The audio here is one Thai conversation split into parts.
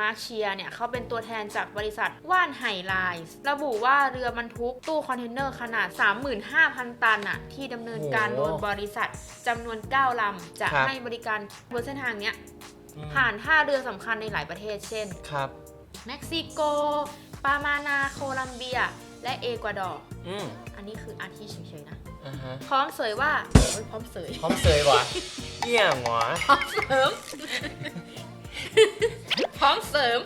มาร์คเชียเนี่ยเขาเป็นตัวแทนจากบริษัทว่านไห่ไลน์ระบุว่าเรือบรรทุกตู้คอนเทนเนอร์ขนาด 35,000 ตันอะที่ดำเนินการโอ้โดโหยบริษัทจำนวน 9 ลำ จะครับให้บริการบนเส้นทางเนี้ยอืมผ่านท่าเรือสำคัญในหลายประเทศ เช่นครับเม็กซิโก ปามานาโคลัมเบีย และเอกวาดอร์อืมอันนี้คืออาทิเฉยๆนะอ่าฮะพร้อมเสยว่าโอ้ยพร้อมเสยพร้อมเสยวะเยี่ยงวะพร้อมเสริม พร้อมเสริม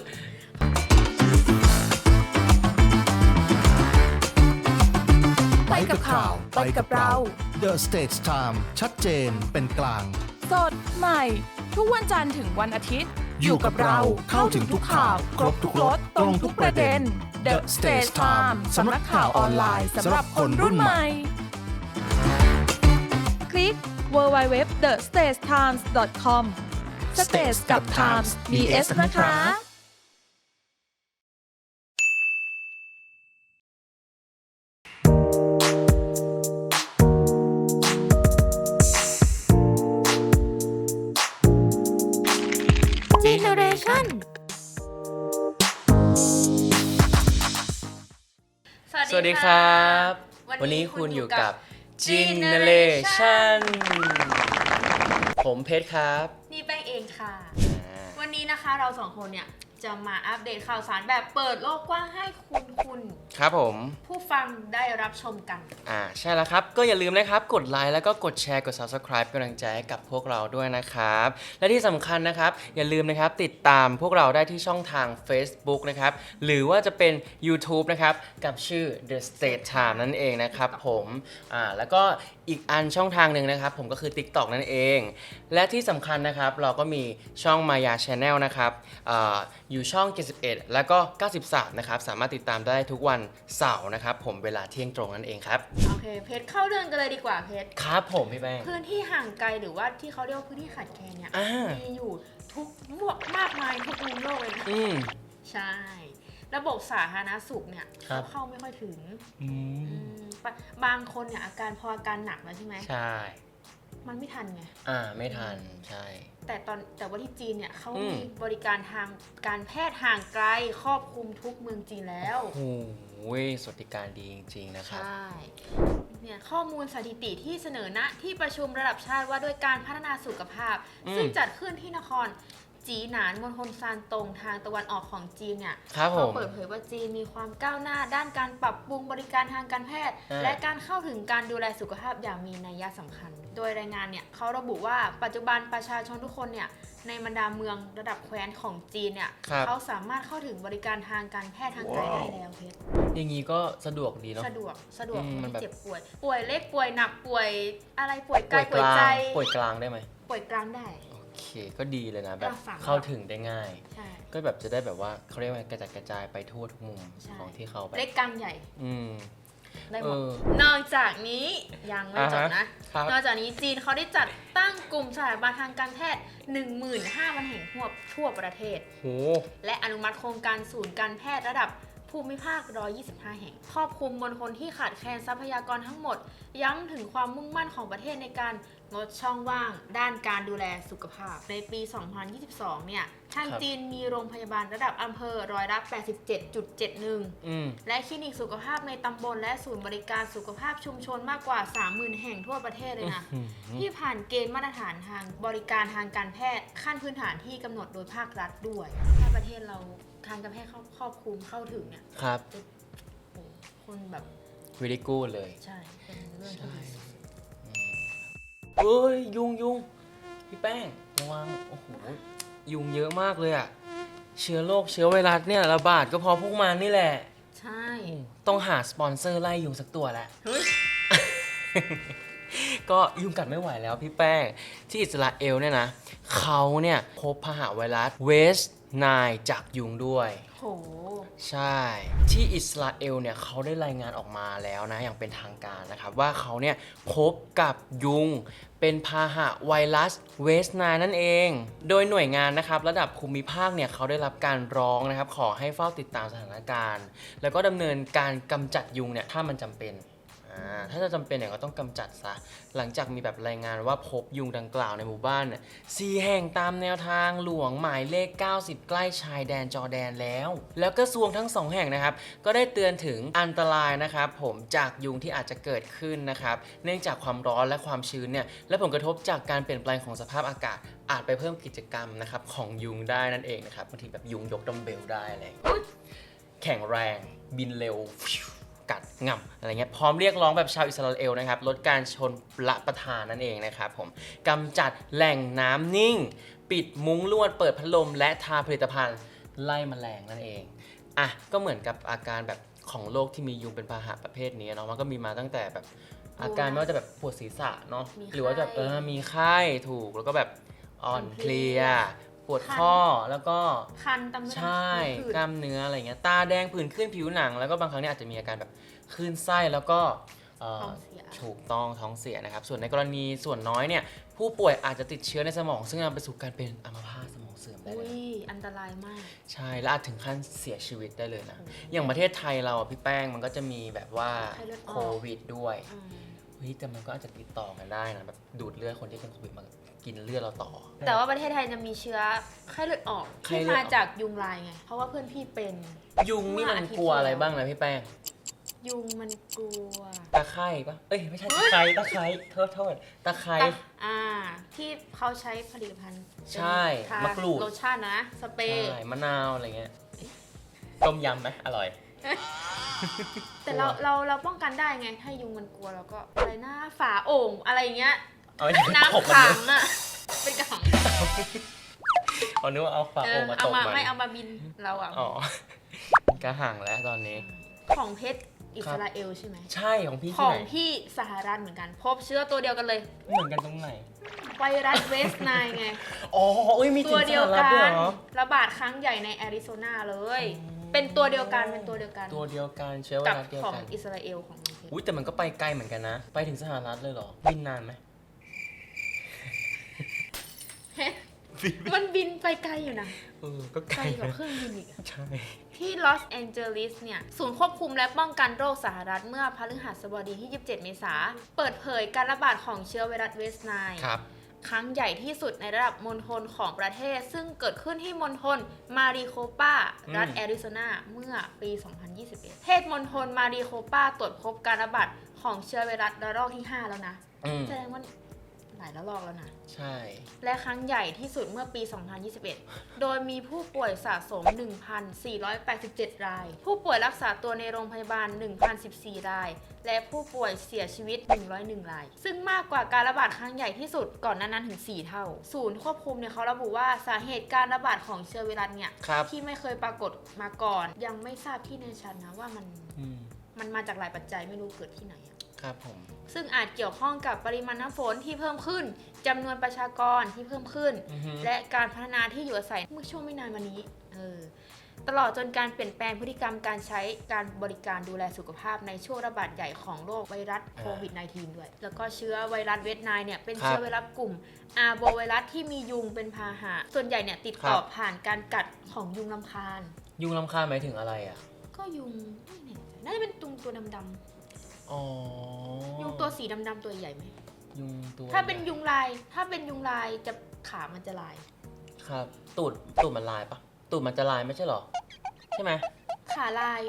ไปกับข่าว ไปกับเรา The States Time ชัดเจนเป็นกลาง สดใหม่ ทุกวันจันทร์ถึงวันอาทิตย์ อยู่กับเราเข้าถึงทุกข่าว ครบทุกรสตรงทุกประเด็น The States Time สำนักข่าวออนไลน์สำหรับคนรุ่นใหม่ คลิก www.thestagetimes.com States กับ Times มี S นะคะ Generation สวัสดีครับ วัวันนนี้นี้คุคุณณออยู่ยู่กักับบ Generation ผมเพชรครับนี่แป้งเองค่ะอ่าวันนี้นะคะเราสองคนเนี่ยจะมาอัปเดตข่าวสารแบบเปิดโลกกว้างให้คุณคุณครับผม ผู้ฟังได้รับชมกัน อ่าใช่แล้วครับ ก็อย่าลืมนะครับ กดไลค์แล้วก็กดแชร์กด Subscribe กำลังใจให้กับพวกเราด้วยนะครับ และที่สำคัญนะครับ อย่าลืมนะครับ ติดตามพวกเราได้ที่ช่องทาง Facebook นะครับ หรือว่าจะเป็น YouTube นะครับ กับชื่อ The State Time นั่นเองนะครับผม อ่าแล้วก็ อีกอันช่องทางหนึ่งนะครับ ผมก็คือ TikTok นั่นเอง และที่สำคัญนะครับ เราก็มีช่อง Maya Channel นะครับอาอยู่ช่อง 71 แล้วก็ 93 นะครับ สามารถติดตามได้ทุกวันเสาร์นะครับ ผมเวลาเที่ยงตรงนั่นเองครับ โอเค เพชรเข้าเรื่องกันเลยดีกว่าเพชรครับผมพี่แป้งพื้นที่ห่างไกลหรือว่าที่เขาเรียกว่าพื้นที่ขาดแคลนเนี่ยอ่ามีอยู่ทุกมากมายทุกมุมโลกเลยนะอืมใช่ ระบบสาธารณสุขเนี่ยครับเข้าไม่ค่อยถึง อือืมมบะบางคนเนี่ยอาการพออาการหนักแล้วใช่ไหมใช่ มันไม่ทันไง อ่าไม่ทันใช่ แต่ตอนแต่ว่าที่จีนเนี่ยเขาอืม มีบริการทางการแพทย์ห่างไกลครอบคลุมทุกเมืองจีนแล้ว โอ้โหสวัสดิการดีจริง ๆ นะครับ ใช่ เนี่ยข้อมูลสถิติที่เสนอณที่ประชุมระดับชาติว่าด้วยการพัฒนาสุขภาพ อืม ซึ่งจัดขึ้นที่นคร จีหนานมณฑลซานตงทางตะวันออกของจีนเนี่ยครับผเขาม เปิดเผยว่าจีนมีความก้าวหน้าด้านการปรับปรุงบริการทางการแพทย์ อ่า และการเข้าถึงการดูแลสุขภาพอย่างมีนัยสำคัญ โดยรายงานเนี่ยเขาระบุว่าปัจจุบันประชาชนทุกคนเนี่ยในบรรดาเมืองระดับแคว้นของจีนเนี่ยครับ เขาสามารถเข้าถึงบริการทางการแพทย์ทางไกลได้แล้วเพชร อย่างนี้ก็สะดวกดีเนาะ สะดวกสะดวกอืมมันแบบไม่เจ็บป่วย ป่วยเล็กป่วยหนักป่วยอะไรป่วยกายกป่วยลาใจงป่วยกลางได้ไหม ป่วยกลางได้โอเค ก็ดีเลยนะแบบเราฝัง เข้าถึงได้ง่าย ใช่ ก็แบบจะได้แบบว่าเขาเรียกว่ากระจัดกระจายไปทั่วทุกมุมใช่ ของที่เขาแบบเล็กกลางใหญ่ อืม ได้หมเอดอนอกจากนี้ยังไม่จบอ่านะฮะครับ นอกจากนี้จีนเขาได้จัดตั้งกลุ่มสถาบันทางการแพทย์ 15,000 แห่งทั่วทั่วประเทศ โห และอนุมัติโครงการศูนย์การแพทย์ระดับภูมิภาค 125 แห่ง ครอบคลุมมณฑลที่ขาดแคลนทรัพยากรทั้งหมด ย้ำถึงความมุ่งมั่นของประเทศในการ ลดช่องว่างด้านการดูแลสุขภาพ ในปี 2022 เนี่ย ทางครับ จีนมีโรงพยาบาลระดับอำเภอร้อยละ 87.71 อืม และคลินิกสุขภาพในตำบลและศูนย์บริการสุขภาพชุมชนมากกว่า 30,000 แห่งทั่วประเทศเลยนะ อืมที่ผ่านเกณฑ์มาตรฐานทางบริการทางการแพทย์ขั้นพื้นฐานที่กำหนดโดยภาครัฐด้วย ถ้าประเทศเราทางการแพทย์เข้าครอบคลุมเข้าถึงเนี่ยครับโอ้คนแบบ very good เลย ใช่ เป็นเรื่องที่ดีสุด เอ้ยยุงยุงพี่แป้งระวังโอ้โหยุงเยอะมากเลยอะเชื้อโรคเชื้อไวรัสเนี่ยระบาดก็เพอพวกมันนี่แหละ ใช่ ต้องหาสปอนเซอร์ไล่ยุงสักตัวแหละ เฮ้ย ก็ยุงกัดไม่ไหวแล้วพี่แป้ง ที่อิสราเอลเนี่ยนะเขาเนี่ยพบพหาไวรัสเวสไนจากยุงด้วย โห ใช่ที่อิสราเอลเนี่ยเขาได้รายงานออกมาแล้วนะอย่างเป็นทางการนะครับ ว่าเขาเนี่ยพบกับยุง เป็นพาหะไวรัสเวสไนนั่นเอง โดยหน่วยงานนะครับระดับภูมิภาคเนี่ยเขาได้รับการร้องนะครับ ขอให้เฝ้าติดตามสถานการณ์ แล้วก็ดำเนินการกำจัดยุงเนี่ยถ้ามันจำเป็น ถ้าจะจำเป็นเนี่ยก็ต้องกำจัดซะ หลังจากมีแบบรายงานว่าพบยุงดังกล่าวในหมู่บ้านเนี่ยสี่แห่งตามแนวทางหลวงหมายเลข 90 ใกล้ชายแดนจอร์แดนแล้ว แล้วกระทรวงทั้งสองแห่งนะครับ ก็ได้เตือนถึงอันตรายนะครับผมจากยุงที่อาจจะเกิดขึ้นนะครับ เนื่องจากความร้อนและความชื้นเนี่ย และผลกระทบจากการเปลี่ยนแปลงของสภาพอากาศ อาจไปเพิ่มกิจกรรมนะครับของยุงได้นั่นเองนะครับบางทีแบบยุงยกดัมเบลได้อะไรอย่างเงี้ยแข็งแรงบินเร็ว กัดง่ำอะไรเงี้ยพร้อมเรียกร้องแบบชาวอิสราเอลนะครับลดการชนละประทานนั่นเองนะครับผมกำจัดแหล่งน้ำนิ่ง ปิดมุ้งลวดเปิดพัดลม และทาผลิตภัณฑ์ไล่แมลงนั่นเองอะก็เหมือนกับอาการแบบของโรคที่มียุงเป็นพาหะประเภทนี้เนาะมันก็มีมาตั้งแต่แบบอาการไม่ว่าจะแบบปวดศีรษะเนาะหรือว่าจะเออมีไข้ถูกแล้วก็แบบอ่อนเพลีย ปวดข้อแล้วก็คันตำใช่ผื่นกล้ามเนื้ออะไรเงี้ยตาแดงผื่นขึ้นผิวหนัง แล้วก็บางครั้งเนี่ยอาจจะมีอาการแบบคลื่นไส้แล้วก็เอ่อท้องเสีย ถูกต้องท้องเสียนะครับ ส่วนในกรณีส่วนน้อยเนี่ยผู้ป่วยอาจจะติดเชื้อในสมอง ซึ่งนำไปสู่การเป็นอัมพาตสมองเสื่อมได้อุ้เลยย อันตรายมาก ใช่และอาจถึงขั้นเสียชีวิตได้เลยนะโอ้โหอย่างประเทศไทยเราอะพี่แป้งมันก็จะมีแบบว่าไข้เลือดออก โควิดด้วยอืมเฮ้ยแต่มันก็อาจจะติดต่อกันได้นะแบบดูดเลือดคนที่เป็นโควิดมา กินเลือดเราต่อ แต่ว่าประเทศไทยจะมีเชื้อไข้เลือดออกไข้ที่เลือดอมาอกจากยุงลายไง เพราะว่าเพื่อนพี่เป็น ยุงนี่มันเมื่ออาทิตย์กลัวอะไรที่แล้วบ้างนะพี่แป้ง ยุงมันกลัวตะไคร่ปะเอ้ยไม่ใช่ตะไคร่ตะไคร่โทษโทษตะไคร่ตะอ่า ที่เขาใช้ผลิตภัณฑ์ใช่ทามะกรูด โลชั่นนะ สเปรย์ ใช่มะนาวอะไรเงี้ยต้มยำไหมอร่อย แต่เราเราเราป้องกันได้ไง ถ้ายุงมันกลัวเราก็อะไรนะฝาโอ่งอะไรอย่างเงี้ย เอาไว้ตบน้ำมันขัเลงยอะเป็นกระหังเอานึกว่าเอาฝาเอโอ่องมาเอาตบมามันไม่เอามาบินเราอะอ๋อกระหังแล้วตอนนี้ ของเพชรอิสราเอลใช่ไหม ใช่ของพี่ขที่องไหนพี่สหรัฐเหมือนกัน พบเชื้อตัวเดียวกันเลย เหมือนกันตรงไหน ไวรัสเวสไนไง อ๋ออุ้ยมีตัวเดียวถึงสหรักัฐด้วยน เหรอ ระบาดครั้งใหญ่ในแอริโซนาเลยอ๋อเป็นตัวเดียวกันเป็นตัวเดียวกัน ตัวเดียวกันเชื้อไวกับรัสเดียวของกัน อิสราเอลของน้องเพชรอุ้ยแต่มันก็ไปไกลเหมือนกันนะ ไปถึงสหรัฐเลยเหรอบินนานไหม มันบินไปไกลอยู่นะ เออก็ไกไกลลกว่านะเครื่องบินอีกอะใช่ ที่ลอสแองเจลิสเนี่ย ศูนย์ควบคุมและป้องกันโรคสหรัฐเมื่อพฤหัสบดีที่ 27 เมษายนเปิดเผยการระบาดของเชื้อไวรัสเวสไนครับ ครั้งใหญ่ที่สุดในระดับมณฑลของประเทศ ซึ่งเกิดขึ้นที่มณฑลมาริโคปารัฐอืมแอริโซนาเมื่อปี 2021เทศมณฑลมาริโคปาตรวจพบการระบาดของเชื้อไวรัสระลอกที่ 5 แล้วนะ อืมแสดงว่า หลายระลอกแล้วนะ ใช่ และครั้งใหญ่ที่สุดเมื่อปี 2021 โดยมีผู้ป่วยสะสม 1,487 ราย ผู้ป่วยรักษาตัวในโรงพยาบาล 1,014 ราย และผู้ป่วยเสียชีวิต 101 ราย ซึ่งมากกว่าการระบาดครั้งใหญ่ที่สุดก่อนหนานั้นถึง 4 เท่า ศูนย์ควบคุมเนี่ยเขาระบุว่าสาเหตุการระบาดของเชื้อไวรัสเนี่ยครับ ที่ไม่เคยปรากฏมาก่อน ยังไม่ทราบที่แน่ชัดนะว่ามันอืม มันมาจากหลายปัจจัยไม่รู้เกิดที่ไหนอะ ครับผมซึ่งอาจเกี่ยวข้องกับปริมาณน้ำฝนที่เพิ่มขึ้นจำนวนประชากรที่เพิ่มขึ้น อือฮึและการพัฒนาที่อยู่อาศัยเมื่อช่วงไม่นานมานี้เออตลอดจนการเปลี่ยนแปลงพฤติกรรมการใช้การบริการดูแลสุขภาพในช่วงระบาดใหญ่ของโรคไวรัสโควิด -19 ด้วย แล้วก็เชื้อไวรัสเวสไนเนี่ยเป็นเชื้อไวรัสกลุ่มอาโบไวรัสที่มียุงเป็นพาหะ ส่วนใหญ่เนี่ยติดต่อผ่านการกัดของยุงลำคาญ ยุงลำคาญหมายถึงอะไรอะ ก็ยุงไม่แน่ใจน่าจะเป็นตุงตัวดำ อ๋อๆยุงตัวสีดำๆตัวใหญ่ไหม ยุงตัวถ้าเป็นยุงลาย ถ้าเป็นยุงลายจะขามันจะลาย ครับ ตูดตูดมันลายปะตูดมันจะลายไม่ใช่เหรอ ใช่ไหม ขาลาย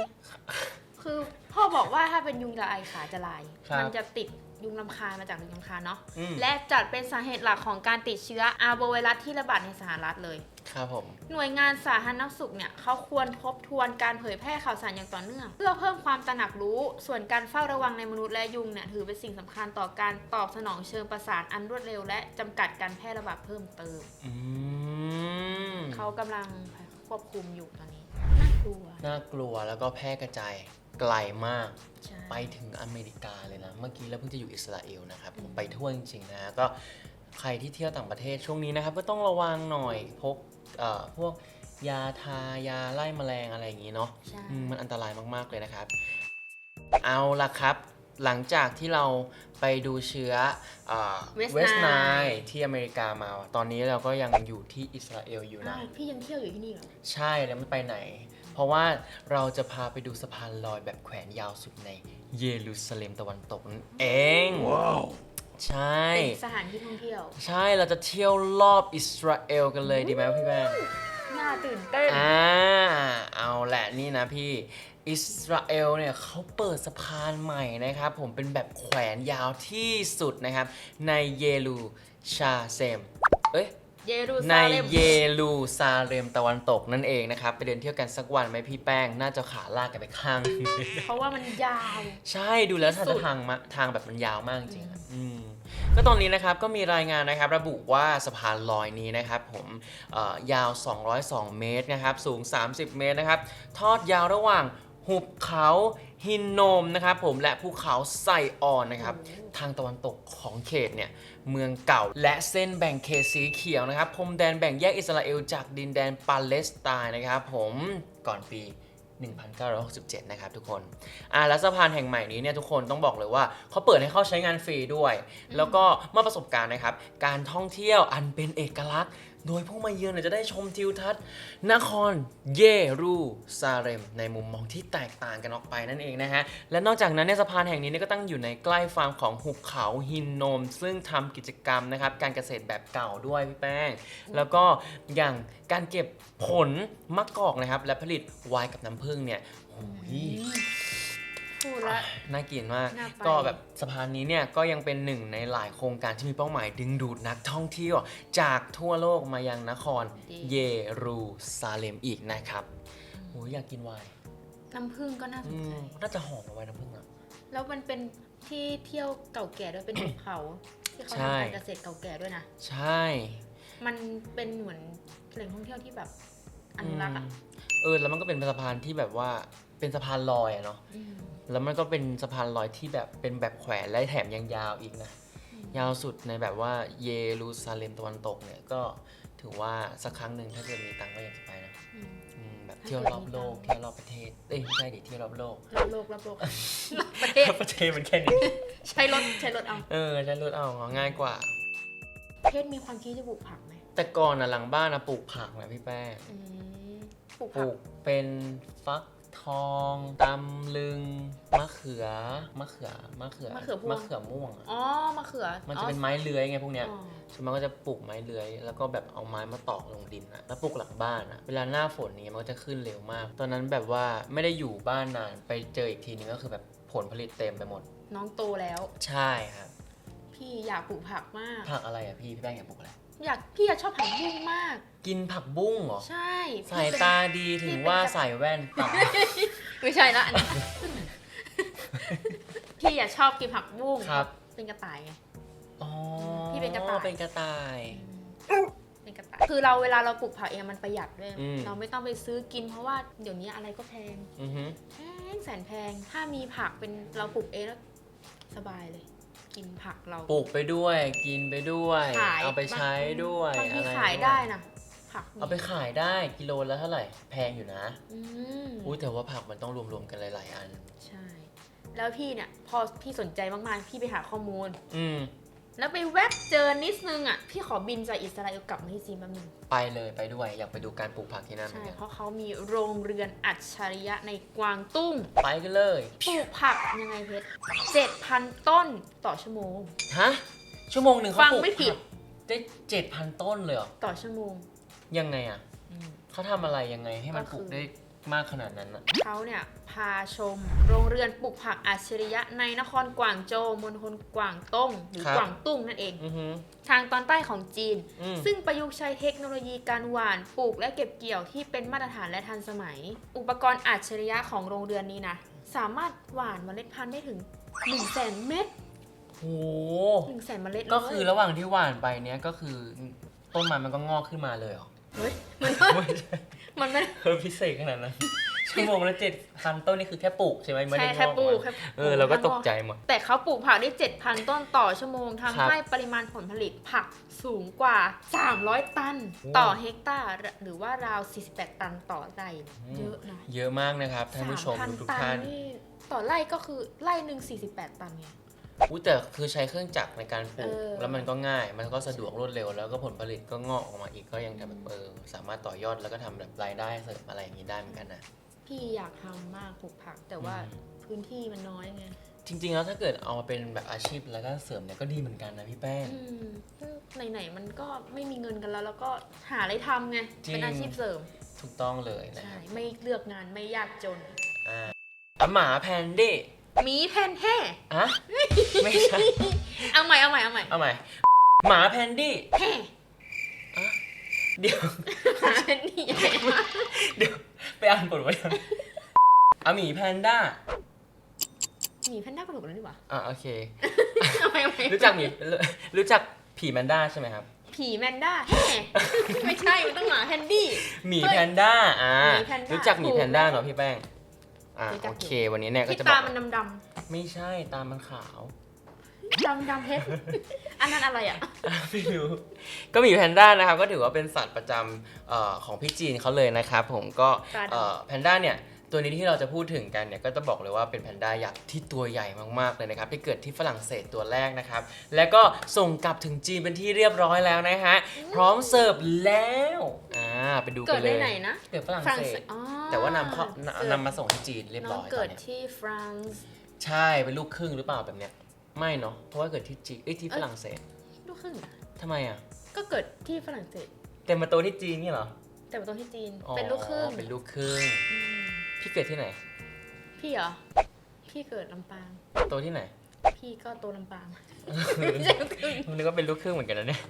คือพ่อบอกว่าถ้าเป็นยุงลายขาจะลาย ครับมันจะติดยุงลำคาญมาจากยุงลำคาญเนาะ อืม และจัดเป็นสาเหตุหลักของการติดเชื้ออาร์โบไวรัสที่ระบาดในสหรัฐเลย ครับผมหน่วยงานสาธารณสุขเนี่ยเขาควรทบทวนการเผยแพร่ข่าวสารอย่างต่อเนื่อง เพื่อเพิ่มความตระหนักรู้ ส่วนการเฝ้าระวังในมนุษย์และยุงเนี่ยถือเป็นสิ่งสำคัญต่อการตอบสนองเชิงประสานอันรวดเร็ว และจำกัดการแพร่ระบาดเพิ่มเติม อืมเขากำลังควบคุมอยู่ตอนนี้น่ากลัวน่ากลัวแล้วก็แพร่กระจายไกลมาก ใช่ ไปถึงอเมริกาเลยนะ เมื่อกี้เราเพิ่งจะอยู่อิสราเอลนะครับ ผมไปทั่วจริงๆนะ ก็ใครที่เที่ยวต่างประเทศช่วงนี้นะครับ ก็ต้องระวังหน่อยพกเอ่อ พวกยาทายาไล่แมลงอะไรอย่างนี้เนาะใช่อืมมันอันตรายมาก ๆ เลยนะครับ เอาละครับ หลังจากที่เราไปดูเชื้อเว West สไน Nile ที่อเมริกามา ตอนนี้เราก็ยังอยู่ที่อิสราเอลอยู่อ้านะวพี่ยังเที่ยวอยู่ที่นี่เหรอ ใช่แล้วไม่ไปไหน เพราะว่าเราจะพาไปดูสะพานลอยแบบแขวนยาวสุดในเยรูซาเล็มตะวันตกนั่นเอง ใช่ เป็นสถานที่ท่องเที่ยว ใช่เราจะเที่ยวรอบอิสราเอลกันเลยดีไหมพี่แป้งน่าตื่นเต้น อ่าเอาแหละนี่นะพี่ อิสราเอลเนี่ยเขาเปิดสะพานใหม่นะครับ ผมเป็นแบบแขวนยาวที่สุดนะครับ ในเยรูชาเซมเอ้ย เยรูในซาเล็มเยรูซาเล็มตะวันตกนั่นเองนะครับ ไปเดินเที่ยวกันสักวันไหมพี่แป้ง น่าจะขาลากกันไปข้างเพราะว่ามันยาว ใช่ดูแล้วทางสุด ทางมาทางแบบมันยาวมากจริงๆอะอืมก็ตอนนี้นะครับก็มีรายงานนะครับระบุว่าสะพานลอยนี้นะครับผมเอ่อยาว 202 เมตรนะครับสูง 30 เมตรนะครับทอดยาวระหว่างหุบเขา ฮินโนมนะครับผมและภูเขาไซออนนะครับทางตะวันตกของเขตเนี่ยเมืองเก่า และเส้นแบ่งเขตสีเขียวนะครับพรมแดนแบ่งแยกอิสราเอลจากดินแดนปาเลสไตน์นะครับผมก่อนปี 1967 นะครับทุกคนอ่าแล้วสะพานแห่งใหม่นี้เนี่ยทุกคนต้องบอกเลยว่าเขาเปิดให้เข้าใช้งานฟรีด้วย แล้วก็เมื่อประสบการณ์นะครับ การท่องเที่ยวอันเป็นเอกลักษณ์ โดยผู้มาเยือนเนี่ยจะได้ชมทิวทัศน์นครเยรูซาเล็มในมุมมองที่แตกต่างกันออกไปนั่นเองนะฮะ และนอกจากนั้นเนี่ยสะพานแห่งนี้เนี่ยก็ตั้งอยู่ในใกล้ฟาร์มของหุบเขาฮินโนม ซึ่งทำกิจกรรมนะครับการเกษตรแบบเก่าด้วยพี่แป้ง แล้วก็อย่างการเก็บผลมะกอกนะครับและผลิตไวน์กับน้ำผึ้งเนี่ยโอ้ย พูดแล้วน่ากินมาก น่าไป ก็แบบสะพานนี้เนี่ยก็ยังเป็นหนึ่งในหลายโครงการที่มีเป้าหมายดึงดูดนักท่องเที่ยว จากทั่วโลกมายังนครเยรูซาเล็มอีกนะครับโอ้ยอยากกินไวน์น้ำผึ้งก็น่าสอืนใจ มน่าจะหอมกว่าไวน์น้ำผึ้งอะแล้วมันเป็นที่เที่ยวเก่าแก่ด้วยเป็นหุบเขา ที่เขาใช่ ทำการเกษตรเก่าแก่ด้วยนะ ใช่ มันเป็นเหมือนแหล่งท่องเที่ยวที่แบบอนุรักษ์อะมเออแล้วมันก็เป็นสะพานที่แบบว่าเป็นสะพานลอยอะเนาะอืม แล้วมันก็เป็นสะพานลอยที่แบบเป็นแบบแขวนและแถมยังยาวอีกนะ ยาวสุดในแบบว่าเยรูซาเล็มตะวันตกเนี่ยก็ถือว่าสักครั้งหนึ่งถ้าเกิดมีตังค์ก็อยากจะไปนะอืมอืมแบบเที่ยวรอบโลกเที่ยวรอบประเทศเอ้ยไม่ใช่ดิเที่ยวรอบโลกรอบโลกรอบโลกรอบประเทศ ประเทศมันแค่นี้ใช้รถใช้รถเอา เออใช้รถเอาง่ายกว่าประเทศมีความคิดจะปลูกผักไหมแต่ก่อนนะหลังบ้านนะปลูกผักนะพี่แป้งอืมปลูกปผัลูกกเป็นฟัก ทองตำลึงมะเขือมะเขือมะเขือมะเขือพวง มะเขือม่วงอะอ๋อมะเขือมันจะเป็นไม้เลื้อยไงพวกเนี้ย อ๋อส่วนมากก็จะปลูกไม้เลื้อย แล้วก็แบบเอาไม้มาตอกลงดินอะแล้วปลูกหลังบ้านอะเวลาหน้าฝนนี้มันก็จะขึ้นเร็วมาก ตอนนั้นแบบว่าไม่ได้อยู่บ้านนานไปเจออีกทีนึงก็คือแบบผลผลิตเต็มไปหมด น้องโตแล้ว ใช่ครับพี่อยากปลูกผักมาก ผักอะไรอะพี่พี่แป้งอยากปลูกอะไร อยากพี่อยากชอบผักบุ้งมาก กินผักบุ้งเหรอ ใช่พี่สายเป็นตาดีถึงว่าใส่แว่นตาไม่ใช่ละอันนี้ พี่อยากชอบกินผักบุ้งครับ เป็นกระต่ายไง อ๋อพี่เป็นกระต่าย เป็นกระต่าย เป็นกระต่าย คือเราเวลาเราปลูกผักเองมันประหยัดด้วยอืม เราไม่ต้องไปซื้อกินเพราะว่าเดี๋ยวนี้อะไรก็แพง อือฮึแพงแสนแพง ถ้ามีผักเป็นเราปลูกเองแล้วสบายเลย กินผักเราปลูกไปด้วย กินไปด้วยขายเอาไปใช้ด้วยบางทีอะไรขายวได้นะ ผักนี่เอาไปขายได้กิโลละเท่าไหร่ แพงอยู่นะอืมอุ้ยแต่ว่าผักมันต้องรวมๆกันหลาย ๆ อัน ใช่ แล้วพี่เนี่ยพอพี่สนใจมากๆ พี่ไปหาข้อมูล อืม แล้วไปแวบเจอนิดนึงอะ พี่ขอบินจากอิสราเอลกลับมาที่จีนแป๊บนึง ไปเลยไปด้วยอยากไปดูการปลูกผักที่นั่นเหมืใช่อนกันเพราะเขามีโรงเรือนอัจฉริยะในกวางตุ้ง ไปกันเลยปลูกผักยังไงเพชรเจ็ดพันต้นต่อชั่วโมง ฮะชั่วโมงหนึ่งเขาฟังปลูกไม่ผิด ผักได้เจ็ดพันต้นเลยเหรอต่อชั่วโมง ยังไงอะเขาทำอะไรยังไงให้มันก็ปคือลูกได้มากขนาดนั้นอะ เขาเนี่ยพาชมโรงเรือนปลูกผักอัจฉริยะในนครกวางโจวมณฑลกวางตุ้ง หรือครับ กวางตุ้งนั่นเอง อือฮึทางตอนใต้ของจีน อืมซึ่งประยุกต์ใช้เทคโนโลยีการหว่านปลูกและเก็บเกี่ยวที่เป็นมาตรฐานและทันสมัย อุปกรณ์อัจฉริยะของโรงเรือนนี้นะ สามารถหว่านเมล็ดพันธุ์ได้ถึง1 0 0 0 0แสนเม็ดโห 1 0 0 0 0แสนเมล็ดก็คือเลยระหว่างที่หว่านไปเนี้ยก็คือต้นไม้มันก็งอกขึ้นมาเลยเหรอ เฮ้ยมันไม่ใช่มันไม่ได้เออพิเศษขนาดนั้น ชั่วโมงละเจ็ดพันต้นนี่คือแค่ปลูกใช่ไหมไม่ใช่ได้งอกแค่ปลูกมาแค่เออเราก็ตกใจหมด แต่เขาปลูกผักได้7,000 ต้นต่อชั่วโมงครัทำบให้ปริมาณผลผลิตผักสูงกว่า 300 ตัน โอ้ ต่อเฮกตาร์หรือว่าราว 48 ตันต่อไร่อืมเยอะนะเยอะมากนะครับท่านผู้ชม3,000ทุกๆท่าน นี่ต่อไร่ก็คือไร่หนึ่ง48 ตันไง อู้แต่คือใช้เครื่องจักรในการปลูก เออ แล้วมันก็ง่าย มันก็สะดวกรวดเร็ว แล้วก็ผลผลิตก็งอกออกมาอีกก็ยังจะแบบเออสามารถต่อยอดแล้วก็ทำแบบรายได้เสริมอะไรอย่างนี้ได้เหมือนกันนะ พี่อยากทำมากปลูกผัก แต่ว่าอืม พื้นที่มันน้อยไงจริง ๆ แล้วถ้าเกิดเอามาเป็นแบบอาชีพแล้วก็เสริมเนี่ยก็ดีเหมือนกันนะพี่แป้ง อืมไหนๆมันก็ไม่มีเงินกันแล้ว แล้วก็หาอะไรทำไง จริง เป็นอาชีพเสริม ถูกต้องเลยนะใช่ ครับไม่เลือกงานไม่ยากจน อ่าอะหมาแพนดี้ หมีแพนแฮ่อะไม่ใช่ เอาใหม่เอาใหม่เอาใหม่เอาใหม่ หมาแพนดี้แฮ่เดี๋ยว หาแพนนี่ใหญ่มากเดี๋ยว ไปอ่านบทไว้ยังอะหมีแพนด้า หมีแพนด้าก็ถูกแล้วนี่หว่าอะโอเค เอาใหม่เอาใหม่รู้จักหมีรู้รู้จักผีแมนด้าใช่ไหมครับ ผีแมนด้าแฮ่ไม่ใช่มันต้องหมาแพนดี้ หมีเฮ้ยแพนด้า อ่า หมีแพนด้ารู้จักหมีถูกแพนด้าเนาะพี่แป้ง อ่ารู้จักโออยู่เควันนี้เนี่ยก็ที่จะบอตากมันดำไม่ใช่ตามันขาว ๆดำดำเพชร อันนั้นอะไรอะ ไม่รู้ก็หมีแพนด้านะครับก็ถือว่าเป็นสัตว์ประจำเอ่อของพี่จีนเขาเลยนะครับผมก็ตาดำ เอ่อแพนด้าเนี่ยตัวนี้ที่เราจะพูดถึงกันเนี่ยก็จะบอกเลยว่าเป็นแพนด้ายักษ์ที่ตัวใหญ่มากๆเลยนะครับที่เกิดที่ฝรั่งเศสตัวแรกนะครับ แล้วก็ส่งกลับถึงจีนเป็นที่เรียบร้อยแล้วนะฮะพร้อมเสิร์ฟแล้วอ่า ไปดูเกิกัดนเลในย ไหนนะเกิดฝรั่งฝรั่งเศเศสสอ๋อแต่ว่านำเข้าเกิดนำมาส่งที่จีนเรียบน้ร้อองยตเกิอดนเนี้ยที่ฝรั่งเศสใช่เป็นลูกครึ่งหรือเปล่าแบบเนี้ย ไม่เนาะเพราะว่าเกิดที่จีนเอ้ยที่ฝรั่งเศสลูกครึ่งอะทำไมอะ ก็เกิดที่ฝรั่งเศส แต่มาโตที่จีนนี่เหรอแต่เป็นตัวที่จีน อ๋อเป็นลูกครึ่งเป็นลูกครึ่งอืมพี่เกิดที่ไหน พี่เหรอ พี่เกิดลำปาง โตที่ไหน พี่ก็โตลำปางไม่ใช่ลูกครึ่งนึกว่าเป็นลูกครึ่งเหมือนกันนะเนี่ย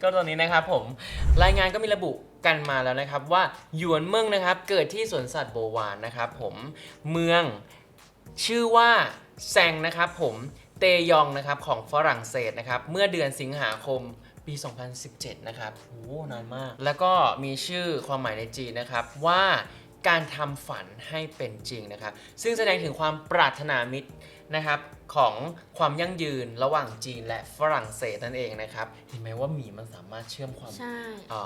ก็ตอนนี้นะครับผมรายงานก็มีระบุกันมาแล้วนะครับ ว่าหยวนเมืองนะครับ เกิดที่สวนสัตว์โบวานนะครับ ผมเมืองชื่อว่าแซงนะครับ ผมเตยองนะครับของฝรั่งเศสนะครับ เมื่อเดือนสิงหาคมปี 2017 นะครับโอ้นานมาก แล้วก็มีชื่อความหมายในจีนนะครับว่า การทำฝันให้เป็นจริงนะครับ ซึ่งแสดงถึงความปรารถนามิตรนะครับของความยั่งยืนระหว่างจีนและฝรั่งเศสนั่นเองนะครับ เห็นไหมว่าหมีมันสามารถเชื่อมความใช่อ่า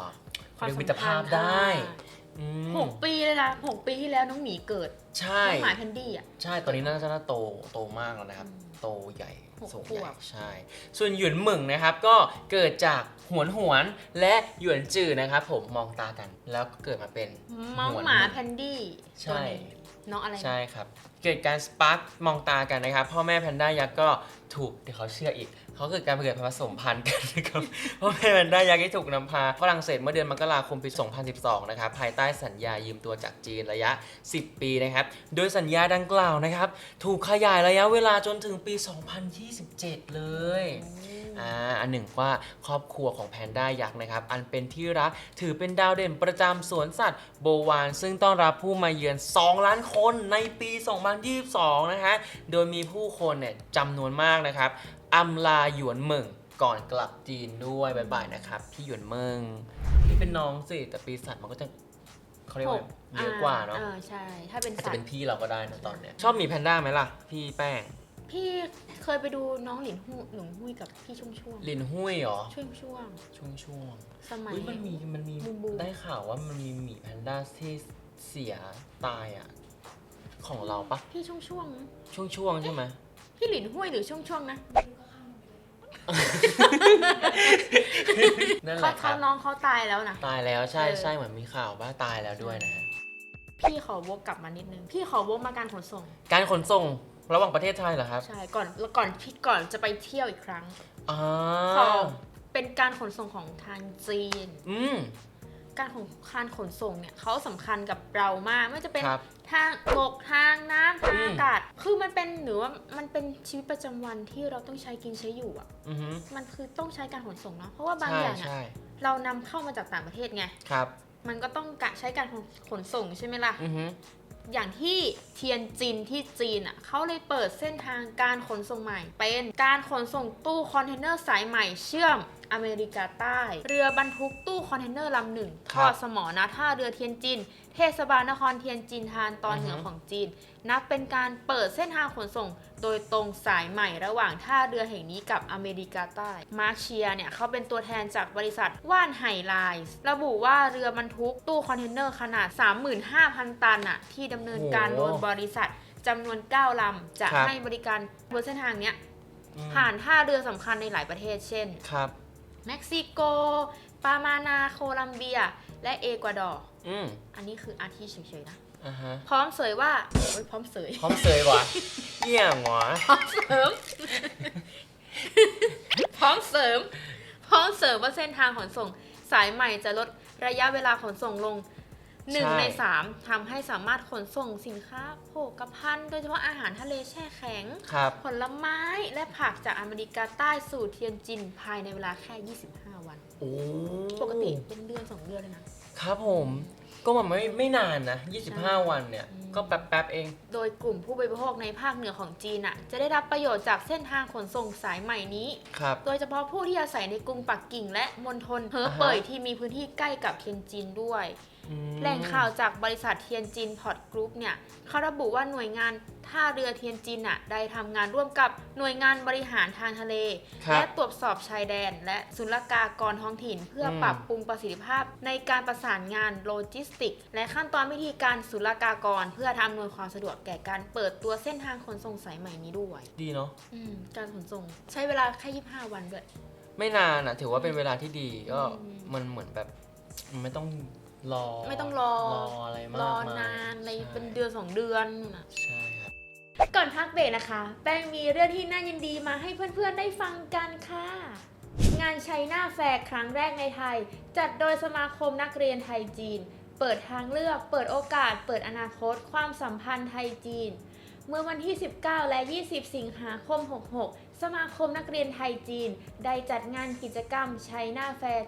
ความเรียกสัมิมตรภาพัพนธ์ได้อ่าอืมหกปีเลยนะหกปีที่แล้วน้องหมีเกิด ใช่น้องหมาแพนดี้อะ ใช่ ตอนนี้น่าจะน่าโตโตมากแล้วนะครับอืมโตใหญ่ หกสูงขใหวญ่บใช่ ส่วนหยวนหมึงนะครับก็เกิดจากหวนหวนและหยวนจือนะครับผมมองตากันแล้วก็เกิดมาเป็นน้องหวนหมามึงแพนดี้ใช่ตัวนี้น้องอะไรนะ ใช่ครับ เกิดการสปาร์กมองตากันนะครับ พ่อแม่แพนด้ายักษ์ก็ ถูกเดี๋ยวเขาเชื่ออีก เขาเกิดการเกิดผสมพันธุ์กันนะครับพ่อแม่แพนด้ายักษ์ที่ถูกนำพาฝรั่งเศสเมื่อเดือนมกราคมปี 2012 นะครับภายใต้สัญญายืมตัวจากจีนระยะ 10 ปีนะครับ โดยสัญญาดังกล่าวนะครับ ถูกขยายระยะเวลาจนถึงปี 2027 เลยอ่าอันหนึ่งว่าครอบครัวของแพนด้ายักษ์นะครับ อันเป็นที่รักถือเป็นดาวเด่นประจำสวนสัตว์โบวาน ซึ่งต้อนรับผู้มาเยือน 2 ล้านคนในปี 2022 นะฮะโดยมีผู้คนเนี่ยจำนวนมากนะครับอำลาหยวนเหมิงก่อนกลับจีนด้วยบ๊ายบายนะครับ พี่หยวนเหมิงนี่เป็นน้องสิแต่ปีสัตว์มันก็จะเขาเรียกว่าหกเยอะกว่าเนาะอ่ใช่ ถ้าเป็นอาจสัจะตเป็นว์พี่เราก็ได้นะตอนเนี้ยชอบหมีแพนด้าไหมล่ะ พี่แป้งพี่เคยไปดูน้องหลินหูหลงหุยกับพี่ช่วงช่วงลินหุ้ยเหรอ ช่วงช่วงช่วงช่วงๆสมัย อุ๊ยมันมีมันมีบูมบูม ได้ข่าวว่ามันมีหมีแพนด้าที่เสียตายอะของเราปะพี่ช่วงช่วงๆนะช่วงช่วงๆใช่ไหม พี่หลินหุยหรือช่วงช่วงๆนะนั่นแหเขาละคเขารับน้องเขาตายแล้วนะ ตายแล้วใช่เออใช่เหมือนมีข่าวว่าตายแล้วด้วยนะฮะพี่ขอวกกลับมานิดนึง พี่ขอวกมาการขนส่ง การขนส่งระหว่างประเทศไทยเหรอครับใช่ ก่อนแล้วก่อนพี่ก่อนจะไปเที่ยวอีกครั้งอ๋อขอเป็นการขนส่งของทางจีน อืม การของการขนส่งเนี่ยเขาสำคัญกับเรามาก ไม่ว่าจะเป็นครับทางบกทางน้ำทางอืม อากาศ คือมันเป็นหรือว่ามันเป็นชีวิตประจำวันที่เราต้องใช้กินใช้อยู่อะ อือฮึมันคือต้องใช้การขนส่งเนาะเพราะว่าบางใช่อย่างอะใช่เรานำเข้ามาจากต่างประเทศไง ครับ มันก็ต้องกะใช้การขนส่งใช่ไหมล่ะ อือฮึ อย่างที่เทียนจินที่จีนอะเขาเลยเปิดเส้นทางการขนส่งใหม่ เป็นการขนส่งตู้คอนเทนเนอร์สายใหม่เชื่อมอเมริกาใต้ เรือบรรทุกตู้คอนเทนเนอร์ลำหนึ่งทอดสมอนะท่าเรือเทียนจิน เทศบาลนครเทียนจินทานตอนเหนือของจีน นับเป็นการเปิดเส้นทางขนส่ง โดยตรงสายใหม่ระหว่างท่าเรือแห่งนี้กับอเมริกาใต้ มาร์คเชียเนี่ยเขาเป็นตัวแทนจากบริษัทว่านไฮไลน์ระบุว่าเรือบรรทุกตู้คอนเทนเนอร์ขนาด 35,000 ตันอะที่ดำเนินการโดยบริษัทจำนวน 9ลำจะให้บริการบนเส้นทางเนี้ยอืมผ่านท่าเรือสำคัญในหลายประเทศเช่น ครับ เม็กซิโก ปามานา โคลัมเบีย และเอกวาดอร์ อืม อันนี้คืออาทิเฉยๆนะ อ่าฮะพร้อมเสยว่าโอ้ยพร้อมเสยพร้อมเสยวะเยี่ยมวะพร้อมเสริม พร้อมเสริม พร้อมเสริมว่าเส้นทางขนส่ง สายใหม่จะลดระยะเวลาขนส่งลงหนึ่งใช่ในสามทำให้สามารถขนส่งสินค้าโภคภัณฑ์โดยเฉพาะอาหารทะเลแช่แข็ง ครับ ผลไม้และผักจากอเมริกาใต้สู่เทียนจินภายในเวลาแค่ 25 วัน โอ้ปกติเป็นเดือน2เดือนเลยนะ ครับผม ก็มันไม่ไม่นานนะใช่25 วันเนี่ยอืมก็แป๊บๆเอง โดยกลุ่มผู้บริโภคในภาคเหนือของจีนอะจะได้รับประโยชน์จากเส้นทางขนส่งสายใหม่นี้ ครับ โดยเฉพาะผู้ที่อาศัยในกรุงปักกิ่งและมณฑลเฮออ่าฮะเป่ยที่มีพื้นที่ใกล้กับเทียนจินด้วยอืม แหล่งข่าวจากบริษัทเทียนจินพอร์ตกรุ๊ปเนี่ยเขาระบุว่าหน่วยงานท่าเรือเทียนจินอะได้ทำงานร่วมกับหน่วยงานบริหารทางทะเล ครับและตรวจสอบชายแดน และศุลกากรท้องถิ่น เพื่ออม ปรับปรุงประสิทธิภาพ ในการประสานงานโลจิสติก และขั้นตอนวิธีการศุลกากร เพื่อทำอำนวยความสะดวกแก่การเปิดตัวเส้นทางขนส่งสายใหม่นี้ด้วย ดีเนาะอืมการขนส่งใช้เวลาแค่ 25 วันด้วย ไม่นานอะ ถือว่าเป็นเวลาที่ดีก็อืม มันเหมือนแบบมันไม่ต้อง รอไม่ต้องรอรออะไรมากรอมยนานในใช่เป็นเดือน2เดือนน่ะใช่ครับก่อนพักเบรกนะคะ แป้งมีเรื่องที่น่ายินดีมาให้เพื่อนๆได้ฟังกันค่ะ งานชัยนาแฟร์ครั้งแรกในไทย จัดโดยสมาคมนักเรียนไทยจีน เปิดทางเลือก เปิดโอกาส เปิดอนาคต ความสัมพันธ์ไทยจีน เมื่อวันที่ 19 และ 20 สิงหาคม 66 สมาคมนักเรียนไทยจีน ได้จัดงานกิจกรรม China Fair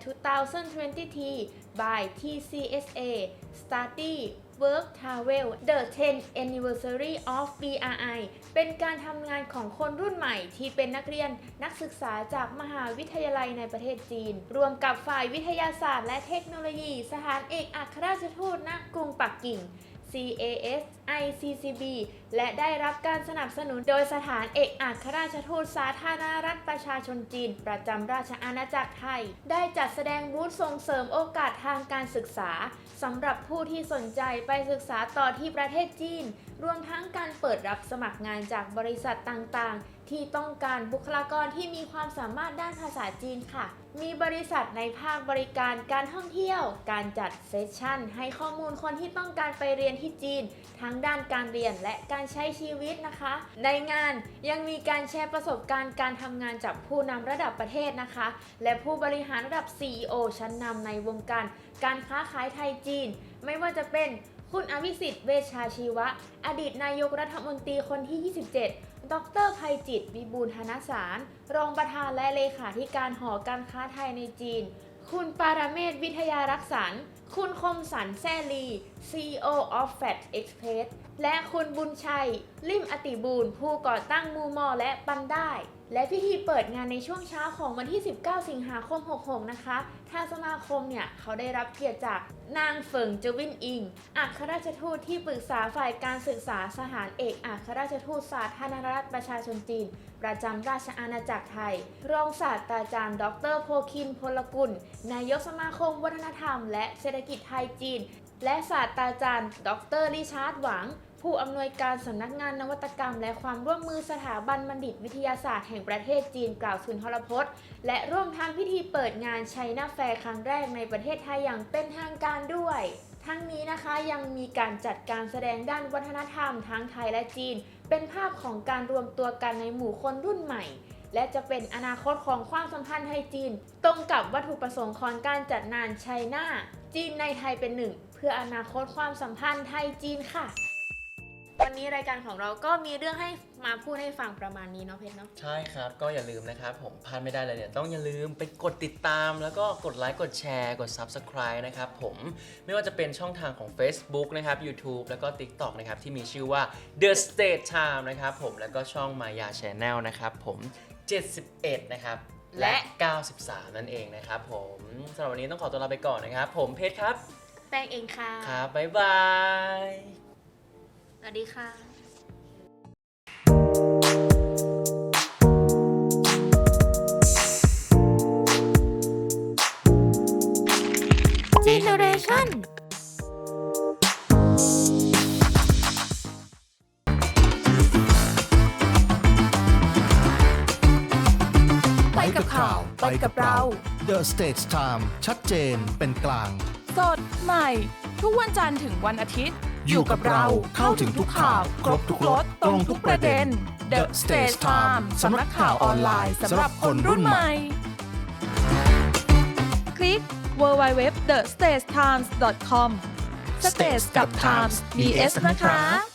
2023 by TCSA Study Work Travel The 10 Anniversary of BRI เป็นการทำงานของคนรุ่นใหม่ที่เป็นนักเรียนนักศึกษาจากมหาวิทยาลัยในประเทศจีน รวมกับฝ่ายวิทยาศาสตร์และเทคโนโลยีสถานเอกอัครราชทูตณกรุงปักกิ่ง CAS ICCB และได้รับการสนับสนุนโดยสถานเอกอัครราชทูตสาธารณรัฐประชาชนจีน ประจำราชอาณาจักรไทย ได้จัดแสดงบูธส่งเสริมโอกาสทางการศึกษาสำหรับผู้ที่สนใจไปศึกษาต่อที่ประเทศจีน รวมทั้งการเปิดรับสมัครงานจากบริษัทต่างๆ ที่ต้องการบุคลากรที่มีความสามารถด้านภาษาจีนค่ะ มีบริษัทในภาคบริการการท่องเที่ยว การจัดเซสชั่น ให้ข้อมูลคนที่ต้องการไปเรียนที่จีน ทั้งด้านการเรียนและการใช้ชีวิตนะคะ ในงานยังมีการแชร์ประสบการณ์การทำงานจากผู้นำระดับประเทศนะคะ และผู้บริหารระดับ CEO ชั้นนำในวงการ การค้าขายไทยจีน ไม่ว่าจะเป็นคุณอภิสิทธิ์เวชาชีวะ อดีตนายกรัฐมนตรีคนที่ 27 ดรภัยจิตวิบูลย์ธนสาร รองประธานและเลขาธิการหอการค้าไทยในจีน คุณปาราเมศวิทยารักษาร คุณคมสันแซลี CEO of Fat Express และคุณบุญชัย ลิมอติบูรผู้ก่อตั้งมูมอและปันได้ และพิธีเปิดงานในช่วงเช้าของวันที่ 19 สิงหาคม 66 นะคะ ทางสมาคมเนี่ย เขาได้รับเกียรติจากนางเฟิงเจวินอิง อัครราชทูตที่ปรึกษาฝ่ายการศึกษาสถานเอกอัครราชทูตสาธารณรัฐประชาชนจีน ประจำราชอาณาจักรไทย รองศาสตราจารย์ ดรโพคินพลกุล นายกสมาคมวัฒนธรรม และเศรษฐกิจไทยจีน และศาสตราจารย์ ดรริชาร์ดหวัง ผู้อำนวยการสำนักงานนวัตกรรม และความร่วมมือสถาบันบัณฑิตวิทยาศาสตร์แห่งประเทศจีนกล่าวสุนทรพจน์ และร่วมทำพิธีเปิดงานไชัยนาแฟร์ครั้งแรกในประเทศไทยอย่างเป็นทางการด้วย ทั้งนี้นะคะยังมีการจัดการแสดงด้านวัฒนธรรมทั้งไทยและจีน เป็นภาพของการรวมตัวกันในหมู่คนรุ่นใหม่และจะเป็นอนาคตของความสัมพันธ์ไทยจีน ตรงกับวัตถุประสงค์ของการจัดงานไชัยนาจีนในไทยเป็นหนึ่ง เพื่ออนาคตความสัมพันธ์ไทยจีนค่ะ วันนี้รายการของเราก็มีเรื่องให้มาพูดให้ฟังประมาณนี้เนาะเพชรเนาะ ใช่ครับ ก็อย่าลืมนะครับผมพลาดไม่ได้เลยเนี่ย ต้องอย่าลืมไปกดติดตาม แล้วก็กดไลค์กดแชร์กด Subscribe นะครับผมไม่ว่าจะเป็นช่องทางของ Facebook นะครับ YouTube แล้วก็ TikTok นะครับ ที่มีชื่อว่า The State Time นะครับผมแล้วก็ช่อง Maya Channel นะครับผม 71 นะครับและ 93 นั่นเองนะครับผมสำหรับวันนี้ต้องขอตัวลาไปก่อนนะครับ ผมเพชรครับ แป้งเองค่ะ ครับบ๊ายบาย สวัสดีค่ะ Generation ไปกับข่าว ไปกับเรา The States Time ชัดเจนเป็นกลาง สดใหม่ ทุกวันจันทร์ถึงวันอาทิตย์ อยู่กับเราเข้าถึงทุกข่าว ครบทุกรสตรงทุกประเด็น The Stage Time สำนักข่าวออนไลน์สำหรับคนรุ่นใหม่ คลิก www.thestagetimes.com Stage กับ Times มี S นะคะ